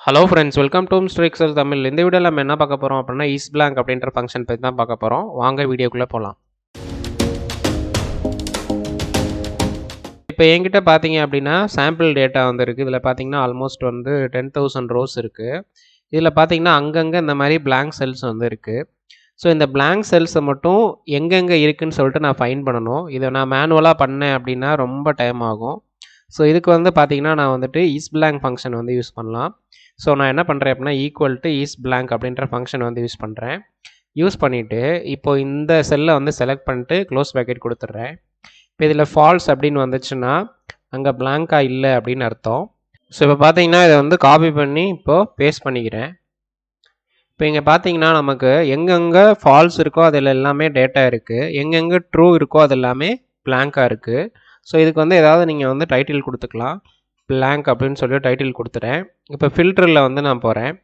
Hello friends welcome to ஸ்ட்ரிக்ஸல் தமிழ். இந்த வீடியோவில் நம்ம என்ன பார்க்க போகிறோம் அப்படின்னா ஈஸ்ட் பிளாங்க் அப்படின்ற ஃபங்க்ஷன் பற்றி தான் பார்க்க போகிறோம் வாங்க வீடியோக்குள்ளே போகலாம் இப்போ என்கிட்ட பார்த்தீங்க அப்படின்னா சாம்பிள் டேட்டா வந்து இருக்குது இதில் பார்த்தீங்கன்னா ஆல்மோஸ்ட் வந்து டென் தௌசண்ட் ரோஸ் இருக்குது இதில் பார்த்தீங்கன்னா அங்கங்கே இந்த மாதிரி பிளாங்க் செல்ஸ் வந்து இருக்குது ஸோ இந்த பிளாங்க் செல்ஸை மட்டும் எங்கெங்கே இருக்குதுன்னு சொல்லிட்டு நான் ஃபைன் பண்ணணும். இதை நான் மேனுவலாக பண்ணேன் அப்படின்னா ரொம்ப டைம் ஆகும். ஸோ இதுக்கு வந்து பார்த்தீங்கன்னா நான் வந்துட்டு ஈஸ் பிளாங்க் ஃபங்க்ஷன் வந்து யூஸ் பண்ணலாம். ஸோ நான் என்ன பண்ணுறேன் அப்படின்னா ஈக்குவல் டு ஈஸ் பிளாங்க் அப்படின்ற ஃபங்க்ஷன் வந்து யூஸ் பண்ணுறேன் யூஸ் பண்ணிவிட்டு இப்போ இந்த செல்லை வந்து செலக்ட் பண்ணிட்டு க்ளோஸ் பேக்கெட் கொடுத்துட்றேன். இப்போ இதில் ஃபால்ஸ் அப்படின்னு வந்துச்சுன்னா அங்கே பிளாங்காக இல்லை அப்படின்னு அர்த்தம். ஸோ இப்போ பார்த்தீங்கன்னா இதை வந்து காப்பி பண்ணி இப்போது பேஸ்ட் பண்ணிக்கிறேன். இப்போ இங்கே பார்த்தீங்கன்னா நமக்கு எங்கெங்கே ஃபால்ஸ் இருக்கோ அதில் எல்லாமே டேட்டா இருக்குது எங்கெங்கே ட்ரூ இருக்கோ அது எல்லாமே பிளாங்காக இருக்குது ஸோ இதுக்கு வந்து ஏதாவது நீங்கள் வந்து டைட்டில் கொடுத்துக்கலாம். பிளாங்க் அப்படின்னு சொல்லி டைட்டில் கொடுத்துட்றேன் இப்போ ஃபில்டரில் வந்து நான் போகிறேன்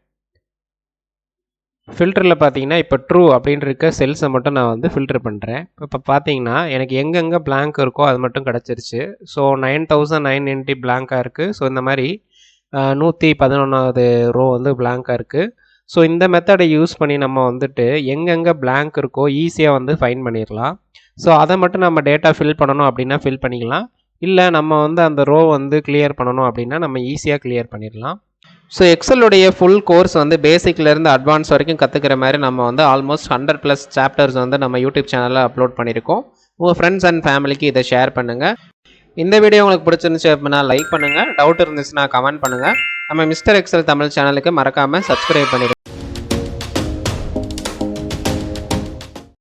ஃபில்டரில் பார்த்தீங்கன்னா இப்போ ட்ரூ அப்படின்னு இருக்க செல்ஸை மட்டும் நான் வந்து ஃபில்டர் பண்ணுறேன் இப்போ பார்த்தீங்கன்னா எனக்கு எங்கெங்கே பிளாங்க் இருக்கோ அது மட்டும் கிடச்சிருச்சு. So nine thousand nine ninety பிளாங்காக இருக்குது ஸோ இந்த மாதிரி நூற்றி பதினொன்றாவது ரோ வந்து பிளாங்காக இருக்குது ஸோ இந்த மெத்தடை யூஸ் பண்ணி நம்ம வந்துட்டு எங்கெங்கே பிளாங்க் இருக்கோ ஈஸியாக வந்து ஃபைன் பண்ணிடலாம் ஸோ அதை மட்டும் நம்ம டேட்டா ஃபில் பண்ணணும் அப்படின்னா ஃபில் பண்ணிக்கலாம். இல்லை நம்ம வந்து அந்த ரோ வந்து கிளியர் பண்ணணும் அப்படின்னா நம்ம ஈஸியாக கிளியர் பண்ணிடலாம். ஸோ எக்ஸலுடைய ஃபுல் கோர்ஸ் வந்து பேசிக்லேருந்து அட்வான்ஸ் வரைக்கும் கற்றுக்கிற மாதிரி நம்ம வந்து ஆல்மோஸ்ட் ஹண்ட்ரட் ப்ளஸ் சாப்டர்ஸ் வந்து நம்ம யூடியூப் சேனலில் அப்லோட் பண்ணியிருக்கோம். உங்கள் ஃப்ரெண்ட்ஸ் அண்ட் ஃபேமிலிக்கு இதை ஷேர் பண்ணுங்கள் இந்த வீடியோ உங்களுக்கு பிடிச்சிருந்துச்சு அப்படின்னா லைக் பண்ணுங்கள் டவுட் இருந்துச்சுன்னா கமெண்ட் பண்ணுங்கள் நம்ம மிஸ்டர் எக்ஸல் தமிழ் சேனலுக்கு மறக்காமல் சப்ஸ்கிரைப் பண்ணிடுங்க.